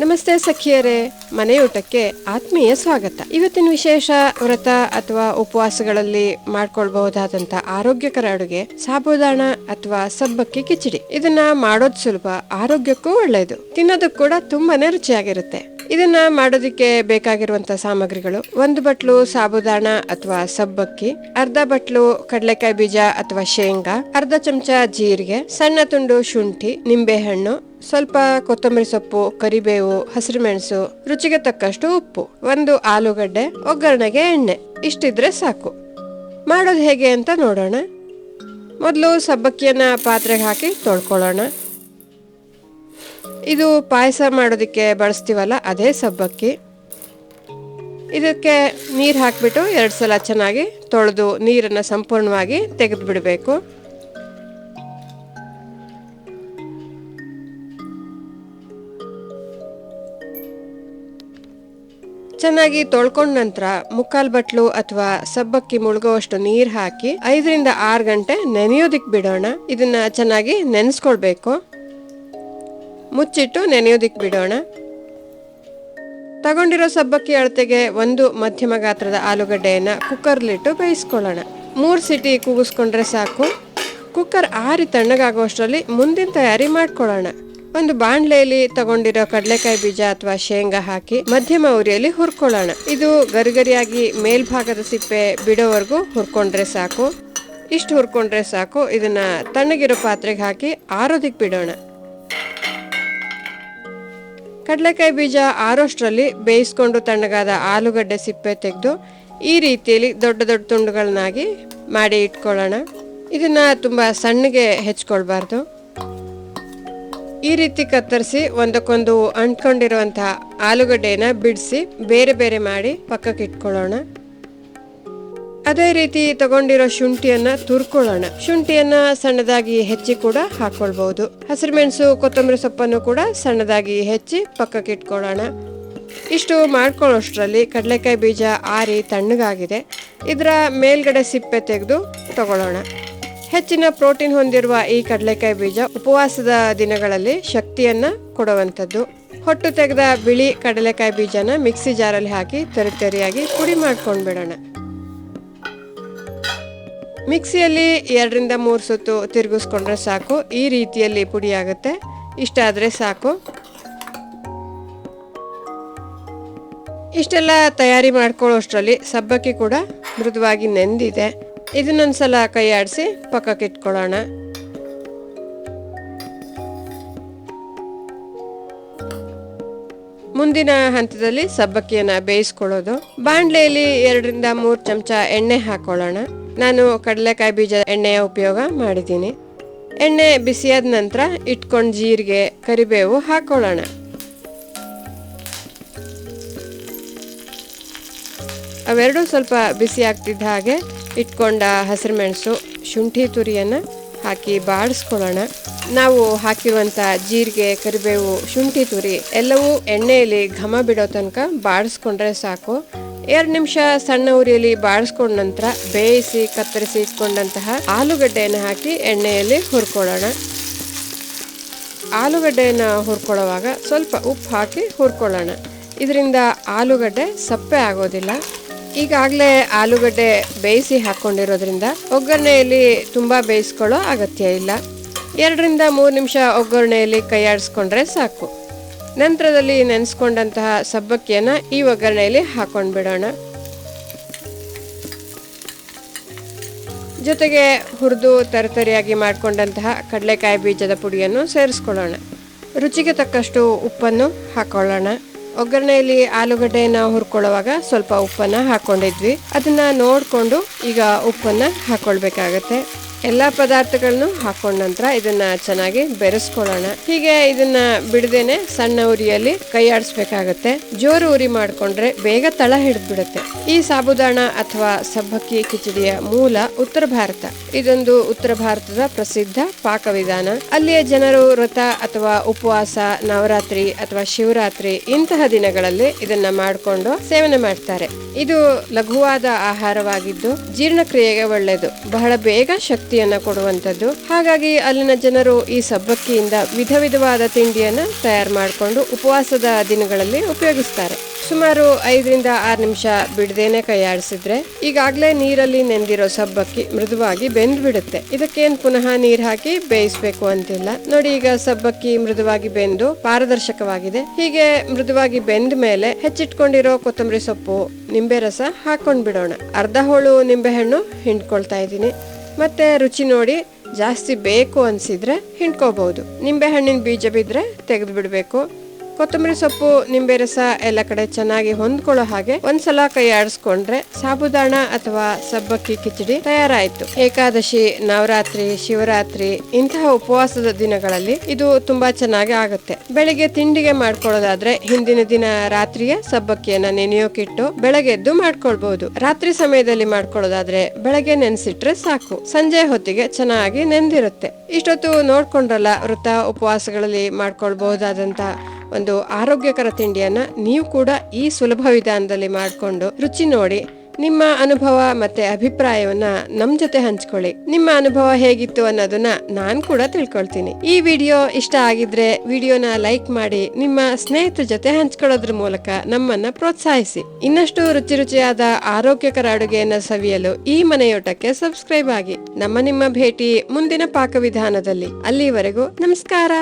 ನಮಸ್ತೆ ಸಖಿಯರೇ, ಮನೆಯೂಟಕ್ಕೆ ಆತ್ಮೀಯ ಸ್ವಾಗತ. ಇವತ್ತಿನ ವಿಶೇಷ ವ್ರತ ಅಥವಾ ಉಪವಾಸಗಳಲ್ಲಿ ಮಾಡ್ಕೊಳ್ಬಹುದಾದಂತ ಆರೋಗ್ಯಕರ ಅಡುಗೆ, ಸಾಬುದಾಣ ಅಥವಾ ಸಬ್ಬಕ್ಕಿ ಕಿಚಡಿ. ಇದನ್ನ ಮಾಡೋದ್ ಸುಲಭ, ಆರೋಗ್ಯಕ್ಕೂ ಒಳ್ಳೆಯದು ತಿನ್ನೋದಕ್ಕೂ ಕೂಡ ತುಂಬಾನೇ ರುಚಿಯಾಗಿರುತ್ತೆ. ಇದನ್ನ ಮಾಡೋದಿಕ್ಕೆ ಬೇಕಾಗಿರುವಂತ ಸಾಮಗ್ರಿಗಳು, ಒಂದು ಬಟ್ಲು ಸಾಬುದಾಣ ಅಥವಾ ಸಬ್ಬಕ್ಕಿ, ಅರ್ಧ ಬಟ್ಲು ಕಡಲೆಕಾಯಿ ಬೀಜ ಅಥವಾ ಶೇಂಗಾ, ಅರ್ಧ ಚಮಚ ಜೀರಿಗೆ, ಸಣ್ಣ ತುಂಡು ಶುಂಠಿ, ನಿಂಬೆಹಣ್ಣು ಸ್ವಲ್ಪ ಕೊತ್ತಂಬರಿ ಸೊಪ್ಪು, ಕರಿಬೇವು, ಹಸಿರು ಮೆಣಸು, ರುಚಿಗೆ ತಕ್ಕಷ್ಟು ಉಪ್ಪು, ಒಂದು ಆಲೂಗಡ್ಡೆ, ಒಗ್ಗರಣೆಗೆ ಎಣ್ಣೆ, ಇಷ್ಟಿದ್ರೆ ಸಾಕು. ಮಾಡೋದು ಹೇಗೆ ಅಂತ ನೋಡೋಣ. ಮೊದಲು ಸಬ್ಬಕ್ಕಿಯನ್ನು ಪಾತ್ರೆಗೆ ಹಾಕಿ ತೊಳ್ಕೊಳ್ಳೋಣ. ಇದು ಪಾಯಸ ಮಾಡೋದಕ್ಕೆ ಬಳಸ್ತೀವಲ್ಲ, ಅದೇ ಸಬ್ಬಕ್ಕಿ. ಇದಕ್ಕೆ ನೀರು ಹಾಕಿಬಿಟ್ಟು ಎರಡು ಸಲ ಚೆನ್ನಾಗಿ ತೊಳೆದು ನೀರನ್ನು ಸಂಪೂರ್ಣವಾಗಿ ತೆಗೆದು ಬಿಡಬೇಕು ಚೆನ್ನಾಗಿ ತೊಳ್ಕೊಂಡ ನಂತರ ಮುಕ್ಕಾಲ್ ಬಟ್ಲು ಅಥವಾ ಸಬ್ಬಕ್ಕಿ ಮುಳುಗುವಷ್ಟು ನೀರ್ ಹಾಕಿ ಐದರಿಂದ ಆರು ಗಂಟೆ ನೆನೆಯೋದಿಕ್ ಬಿಡೋಣ. ಇದನ್ನ ಚೆನ್ನಾಗಿ ನೆನೆಸ್ಕೊಳ್ಬೇಕು. ಮುಚ್ಚಿಟ್ಟು ನೆನೆಯೋದಿಕ್ ಬಿಡೋಣ. ತಗೊಂಡಿರೋ ಸಬ್ಬಕ್ಕಿ ಅಳತೆಗೆ ಒಂದು ಮಧ್ಯಮ ಗಾತ್ರದ ಆಲೂಗಡ್ಡೆಯನ್ನ ಕುಕ್ಕರ್ಲಿಟ್ಟು ಬೇಯಿಸ್ಕೊಳ್ಳೋಣ. ಮೂರು ಸಿಟಿ ಕೂಗಿಸ್ಕೊಂಡ್ರೆ ಸಾಕು. ಕುಕ್ಕರ್ ಆರಿ ತಣ್ಣಗಾಗುವಷ್ಟರಲ್ಲಿ ಮುಂದಿನ ತಯಾರಿ ಮಾಡ್ಕೊಳ್ಳೋಣ. ಒಂದು ಬಾಣ್ಲೆಯಲ್ಲಿ ತಗೊಂಡಿರೋ ಕಡಲೆಕಾಯಿ ಬೀಜ ಅಥವಾ ಶೇಂಗಾ ಹಾಕಿ ಮಧ್ಯಮ ಉರಿಯಲ್ಲಿ ಹುರ್ಕೊಳ್ಳೋಣ. ಇದು ಗರಿಗರಿಯಾಗಿ ಮೇಲ್ಭಾಗದ ಸಿಪ್ಪೆ ಬಿಡೋವರೆಗೂ ಹುರ್ಕೊಂಡ್ರೆ ಸಾಕು. ಇಷ್ಟು ಹುರ್ಕೊಂಡ್ರೆ ಸಾಕು. ಇದನ್ನ ತಣ್ಣಗಿರೋ ಪಾತ್ರೆಗೆ ಹಾಕಿ ಆರೋದಿಕ್ ಬಿಡೋಣ. ಕಡಲೆಕಾಯಿ ಬೀಜ ಆರೋಷ್ಟರಲ್ಲಿ ಬೇಯಿಸ್ಕೊಂಡು ತಣ್ಣಗಾದ ಆಲೂಗಡ್ಡೆ ಸಿಪ್ಪೆ ತೆಗೆದು ಈ ರೀತಿಯಲ್ಲಿ ದೊಡ್ಡ ದೊಡ್ಡ ತುಂಡುಗಳನ್ನಾಗಿ ಮಾಡಿ ಇಟ್ಕೊಳ್ಳೋಣ. ಇದನ್ನ ತುಂಬ ಸಣ್ಣಗೆ ಹೆಚ್ಕೊಳ್ಬಾರ್ದು. ಈ ರೀತಿ ಕತ್ತರಿಸಿ ಒಂದಕ್ಕೊಂದು ಅಂಟ್ಕೊಂಡಿರುವಂತಹ ಆಲೂಗಡ್ಡೆನ ಬಿಡಿಸಿ ಬೇರೆ ಬೇರೆ ಮಾಡಿ ಪಕ್ಕಕ್ಕೆ ಇಟ್ಕೊಳ್ಳೋಣ. ಅದೇ ರೀತಿ ತಗೊಂಡಿರೋ ಶುಂಠಿಯನ್ನ ತುರ್ಕೊಳ್ಳೋಣ. ಶುಂಠಿಯನ್ನ ಸಣ್ಣದಾಗಿ ಹೆಚ್ಚಿ ಕೂಡ ಹಾಕೊಳ್ಬಹುದು. ಹಸಿರುಮೆಣಸು ಕೊತ್ತಂಬರಿ ಸೊಪ್ಪನ್ನು ಕೂಡ ಸಣ್ಣದಾಗಿ ಹೆಚ್ಚಿ ಪಕ್ಕಕ್ಕೆ ಇಟ್ಕೊಳ್ಳೋಣ. ಇಷ್ಟು ಮಾಡ್ಕೊಳ್ಳೋಷ್ಟರಲ್ಲಿ ಕಡಲೆಕಾಯಿ ಬೀಜ ಆರಿ ತಣ್ಣಗಾಗಿದೆ. ಇದರ ಮೇಲ್ಗಡೆ ಸಿಪ್ಪೆ ತೆಗೆದು ತಗೊಳ್ಳೋಣ. ಹೆಚ್ಚಿನ ಪ್ರೋಟೀನ್ ಹೊಂದಿರುವ ಈ ಕಡಲೆಕಾಯಿ ಬೀಜ ಉಪವಾಸದ ದಿನಗಳಲ್ಲಿ ಶಕ್ತಿಯನ್ನ ಕೊಡುವಂಥದ್ದು. ಹೊಟ್ಟು ತೆಗೆದ ಬಿಳಿ ಕಡಲೆಕಾಯಿ ಬೀಜನ ಮಿಕ್ಸಿ ಜಾರಲ್ಲಿ ಹಾಕಿ ತರಿತರಿಯಾಗಿ ಪುಡಿ ಮಾಡ್ಕೊಂಡು ಬಿಡೋಣ ಮಿಕ್ಸಿಯಲ್ಲಿ ಎರಡರಿಂದ ಮೂರು ಸುತ್ತು ತಿರುಗಿಸ್ಕೊಂಡ್ರೆ ಸಾಕು. ಈ ರೀತಿಯಲ್ಲಿ ಪುಡಿ ಆಗುತ್ತೆ. ಇಷ್ಟ ಆದರೆ ಸಾಕು. ಇಷ್ಟೆಲ್ಲ ತಯಾರಿ ಮಾಡ್ಕೊಳ್ಳೋಷ್ಟರಲ್ಲಿ ಸಬ್ಬಕ್ಕಿ ಕೂಡ ಮೃದುವಾಗಿ ನೆಂದಿದೆ. ಇದನ್ನೊಂದ್ಸಲ ಕೈ ಆಡಿಸಿ ಪಕ್ಕಕ್ಕೆ ಇಟ್ಕೊಳ್ಳೋಣ. ಮುಂದಿನ ಹಂತದಲ್ಲಿ ಸಬ್ಬಕ್ಕಿಯನ್ನ ಬೇಯಿಸ್ಕೊಳ್ಳೋದು. ಬಾಣಲೆಯಲ್ಲಿ ಎರಡರಿಂದ ಮೂರು ಚಮಚ ಎಣ್ಣೆ ಹಾಕೊಳ್ಳೋಣ. ನಾನು ಕಡಲೆಕಾಯಿ ಬೀಜ ಎಣ್ಣೆಯ ಉಪಯೋಗ ಮಾಡಿದ್ದೀನಿ. ಎಣ್ಣೆ ಬಿಸಿಯಾದ ನಂತರ ಇಟ್ಕೊಂಡು ಜೀರಿಗೆ, ಕರಿಬೇವು ಹಾಕೊಳ್ಳೋಣ. ಅವೆರಡೂ ಸ್ವಲ್ಪ ಬಿಸಿ ಆಗ್ತಿದ್ದ ಹಾಗೆ ಇಟ್ಕೊಂಡ ಹಸಿರು ಮೆಣಸು, ಶುಂಠಿ ತುರಿಯನ್ನು ಹಾಕಿ ಬಾಡಿಸ್ಕೊಳ್ಳೋಣ. ನಾವು ಹಾಕಿರುವಂಥ ಜೀರಿಗೆ, ಕರಿಬೇವು, ಶುಂಠಿ ತುರಿ ಎಲ್ಲವೂ ಎಣ್ಣೆಯಲ್ಲಿ ಘಮ ಬಿಡೋ ತನಕ ಬಾಡಿಸ್ಕೊಂಡ್ರೆ ಸಾಕು. ಎರಡು ನಿಮಿಷ ಸಣ್ಣ ಉರಿಯಲ್ಲಿ ಬಾಡಿಸ್ಕೊಂಡ ನಂತರ ಬೇಯಿಸಿ ಕತ್ತರಿಸಿ ಇಟ್ಕೊಂಡಂತಹ ಆಲೂಗಡ್ಡೆಯನ್ನು ಹಾಕಿ ಎಣ್ಣೆಯಲ್ಲಿ ಹುರ್ಕೊಳ್ಳೋಣ. ಆಲೂಗಡ್ಡೆಯನ್ನು ಹುರ್ಕೊಳ್ಳೋವಾಗ ಸ್ವಲ್ಪ ಉಪ್ಪು ಹಾಕಿ ಹುರ್ಕೊಳ್ಳೋಣ. ಇದರಿಂದ ಆಲೂಗಡ್ಡೆ ಸಪ್ಪೆ ಆಗೋದಿಲ್ಲ. ಈಗಾಗಲೇ ಆಲೂಗಡ್ಡೆ ಬೇಯಿಸಿ ಹಾಕ್ಕೊಂಡಿರೋದ್ರಿಂದ ಒಗ್ಗರಣೆಯಲ್ಲಿ ತುಂಬ ಬೇಯಿಸ್ಕೊಳ್ಳೋ ಅಗತ್ಯ ಇಲ್ಲ. ಎರಡರಿಂದ ಮೂರು ನಿಮಿಷ ಒಗ್ಗರಣೆಯಲ್ಲಿ ಕೈಯಾಡಿಸ್ಕೊಂಡ್ರೆ ಸಾಕು. ನಂತರದಲ್ಲಿ ನೆನೆಸ್ಕೊಂಡಂತಹ ಸಬ್ಬಕ್ಕಿಯನ್ನು ಈ ಒಗ್ಗರಣೆಯಲ್ಲಿ ಹಾಕ್ಕೊಂಡು ಬಿಡೋಣ. ಜೊತೆಗೆ ಹುರಿದು ತರತರಿಯಾಗಿ ಮಾಡಿಕೊಂಡಂತಹ ಕಡಲೆಕಾಯಿ ಬೀಜದ ಪುಡಿಯನ್ನು ಸೇರಿಸ್ಕೊಳ್ಳೋಣ. ರುಚಿಗೆ ತಕ್ಕಷ್ಟು ಉಪ್ಪನ್ನು ಹಾಕೊಳ್ಳೋಣ. ಒಗ್ಗರಣೆಯಲ್ಲಿ ಆಲೂಗಡ್ಡೆಯನ್ನ ಹುರ್ಕೊಳ್ಳುವಾಗ ಸ್ವಲ್ಪ ಉಪ್ಪನ್ನ ಹಾಕೊಂಡಿದ್ವಿ. ಅದನ್ನ ನೋಡಿಕೊಂಡು ಈಗ ಉಪ್ಪನ್ನ ಹಾಕೊಳ್ಬೇಕಾಗತ್ತೆ. ಎಲ್ಲ ಪದಾರ್ಥಗಳನ್ನು ಹಾಕೊಂಡ ನಂತರ ಇದನ್ನ ಚೆನ್ನಾಗಿ ಬೆರೆಸ್ಕೊಳ್ಳೋಣ. ಹೀಗೆ ಇದನ್ನ ಬಿಡದೇನೆ ಸಣ್ಣ ಉರಿಯಲ್ಲಿ ಕೈ ಆಡಿಸ್ಬೇಕಾಗತ್ತೆ. ಜೋರು ಉರಿ ಮಾಡ್ಕೊಂಡ್ರೆ ಬೇಗ ತಳ ಹಿಡಿದ್ಬಿಡುತ್ತೆ. ಈ ಸಾಬುದಾಣ ಅಥವಾ ಸಬ್ಬಕ್ಕಿ ಕಿಚಡಿಯ ಮೂಲ ಉತ್ತರ ಭಾರತ. ಇದೊಂದು ಉತ್ತರ ಭಾರತದ ಪ್ರಸಿದ್ಧ ಪಾಕವಿಧಾನ. ಅಲ್ಲಿಯ ಜನರು ವ್ರತ ಅಥವಾ ಉಪವಾಸ, ನವರಾತ್ರಿ ಅಥವಾ ಶಿವರಾತ್ರಿ ಇಂತಹ ದಿನಗಳಲ್ಲಿ ಇದನ್ನ ಮಾಡಿಕೊಂಡು ಸೇವನೆ ಮಾಡ್ತಾರೆ. ಇದು ಲಘುವಾದ ಆಹಾರವಾಗಿದ್ದು ಜೀರ್ಣಕ್ರಿಯೆಗೆ ಒಳ್ಳೆಯದು ಬಹಳ ಬೇಗ ಶಕ್ತಿ ತೃಪ್ತಿಯನ್ನ ಕೊಡುವಂಥದ್ದು. ಹಾಗಾಗಿ ಅಲ್ಲಿನ ಜನರು ಈ ಸಬ್ಬಕ್ಕಿಯಿಂದ ವಿಧ ವಿಧವಾದ ತಿಂಡಿಯನ್ನ ತಯಾರು ಮಾಡಿಕೊಂಡು ಉಪವಾಸದ ದಿನಗಳಲ್ಲಿ ಉಪಯೋಗಿಸ್ತಾರೆ. ಸುಮಾರು ಐದರಿಂದ ಆರು ನಿಮಿಷ ಬಿಡದೇನೆ ಕೈಯಾಡಿಸಿದ್ರೆ ಈಗಾಗಲೇ ನೀರಲ್ಲಿ ನೆಂದಿರೋ ಸಬ್ಬಕ್ಕಿ ಮೃದುವಾಗಿ ಬೆಂದು ಬಿಡುತ್ತೆ ಇದಕ್ಕೇನು ಪುನಃ ನೀರು ಹಾಕಿ ಬೇಯಿಸಬೇಕು ಅಂತಿಲ್ಲ. ನೋಡಿ ಈಗ ಸಬ್ಬಕ್ಕಿ ಮೃದುವಾಗಿ ಬೆಂದು ಪಾರದರ್ಶಕವಾಗಿದೆ. ಹೀಗೆ ಮೃದುವಾಗಿ ಬೆಂದ ಮೇಲೆ ಹೆಚ್ಚಿಟ್ಕೊಂಡಿರೋ ಕೊತ್ತಂಬರಿ ಸೊಪ್ಪು, ನಿಂಬೆ ರಸ ಹಾಕೊಂಡ್ ಬಿಡೋಣ ಅರ್ಧ ಹೋಳು ನಿಂಬೆಹಣ್ಣು ಹಿಂಡ್ಕೊಳ್ತಾ ಇದ್ದೀನಿ. ಮತ್ತೆ ರುಚಿ ನೋಡಿ ಜಾಸ್ತಿ ಬೇಕು ಅನ್ಸಿದ್ರೆ ಹಿಂಡ್ಕೋಬಹುದು ನಿಂಬೆಹಣ್ಣಿನ ಬೀಜ ಬಿದ್ರೆ ತೆಗೆದು ಬಿಡಬೇಕು ಕೊತ್ತಂಬರಿ ಸೊಪ್ಪು ನಿಂಬೆ ರಸ ಎಲ್ಲ ಕಡೆ ಚೆನ್ನಾಗಿ ಹೊಂದ್ಕೊಳ್ಳೋ ಹಾಗೆ ಒಂದ್ಸಲ ಕೈ ಆಡಿಸ್ಕೊಂಡ್ರೆ ಸಾಬುದಾಣ ಅಥವಾ ಸಬ್ಬಕ್ಕಿ ಕಿಚಡಿ ತಯಾರಾಯ್ತು. ಏಕಾದಶಿ, ನವರಾತ್ರಿ, ಶಿವರಾತ್ರಿ ಇಂತಹ ಉಪವಾಸದ ದಿನಗಳಲ್ಲಿ ಇದು ತುಂಬಾ ಚೆನ್ನಾಗಿ ಆಗುತ್ತೆ. ಬೆಳಿಗ್ಗೆ ತಿಂಡಿಗೆ ಮಾಡ್ಕೊಳ್ಳೋದಾದ್ರೆ ಹಿಂದಿನ ದಿನ ರಾತ್ರಿಯೇ ಸಬ್ಬಕ್ಕಿಯನ್ನ ನೆನೆಯೋಕಿಟ್ಟು ಬೆಳಗ್ಗೆ ಎದ್ದು ಮಾಡ್ಕೊಳ್ಬಹುದು. ರಾತ್ರಿ ಸಮಯದಲ್ಲಿ ಮಾಡ್ಕೊಳ್ಳೋದಾದ್ರೆ ಬೆಳಗ್ಗೆ ನೆನೆಸಿಟ್ರೆ ಸಾಕು. ಸಂಜೆ ಹೊತ್ತಿಗೆ ಚೆನ್ನಾಗಿ ನೆಂದಿರುತ್ತೆ. ಇಷ್ಟೊತ್ತು ನೋಡ್ಕೊಂಡ್ರಲ್ಲ ವೃತ್ತ ಉಪವಾಸಗಳಲ್ಲಿ ಮಾಡ್ಕೊಳ್ಬಹುದಾದಂತ ಒಂದು ಆರೋಗ್ಯಕರ ತಿಂಡಿಯನ್ನ ನೀವು ಕೂಡ ಈ ಸುಲಭ ವಿಧಾನದಲ್ಲಿ ಮಾಡಿಕೊಂಡು ರುಚಿ ನೋಡಿ ನಿಮ್ಮ ಅನುಭವ ಮತ್ತೆ ಅಭಿಪ್ರಾಯವನ್ನ ನಮ್ ಜೊತೆ ಹಂಚ್ಕೊಳ್ಳಿ. ನಿಮ್ಮ ಅನುಭವ ಹೇಗಿತ್ತು ಅನ್ನೋದನ್ನ ನಾನ್ ಕೂಡ ತಿಳ್ಕೊಳ್ತೀನಿ. ಈ ವಿಡಿಯೋ ಇಷ್ಟ ಆಗಿದ್ರೆ ವಿಡಿಯೋನ ಲೈಕ್ ಮಾಡಿ, ನಿಮ್ಮ ಸ್ನೇಹಿತರ ಜೊತೆ ಹಂಚ್ಕೊಳ್ಳೋದ್ರ ಮೂಲಕ ನಮ್ಮನ್ನ ಪ್ರೋತ್ಸಾಹಿಸಿ. ಇನ್ನಷ್ಟು ರುಚಿ ರುಚಿಯಾದ ಆರೋಗ್ಯಕರ ಅಡುಗೆಯನ್ನ ಸವಿಯಲು ಈ ಮನೆಯೋಟಕ್ಕೆ ಸಬ್ಸ್ಕ್ರೈಬ್ ಆಗಿ. ನಮ್ಮ ನಿಮ್ಮ ಭೇಟಿ ಮುಂದಿನ ಪಾಕವಿಧಾನದಲ್ಲಿ. ಅಲ್ಲಿವರೆಗೂ ನಮಸ್ಕಾರ.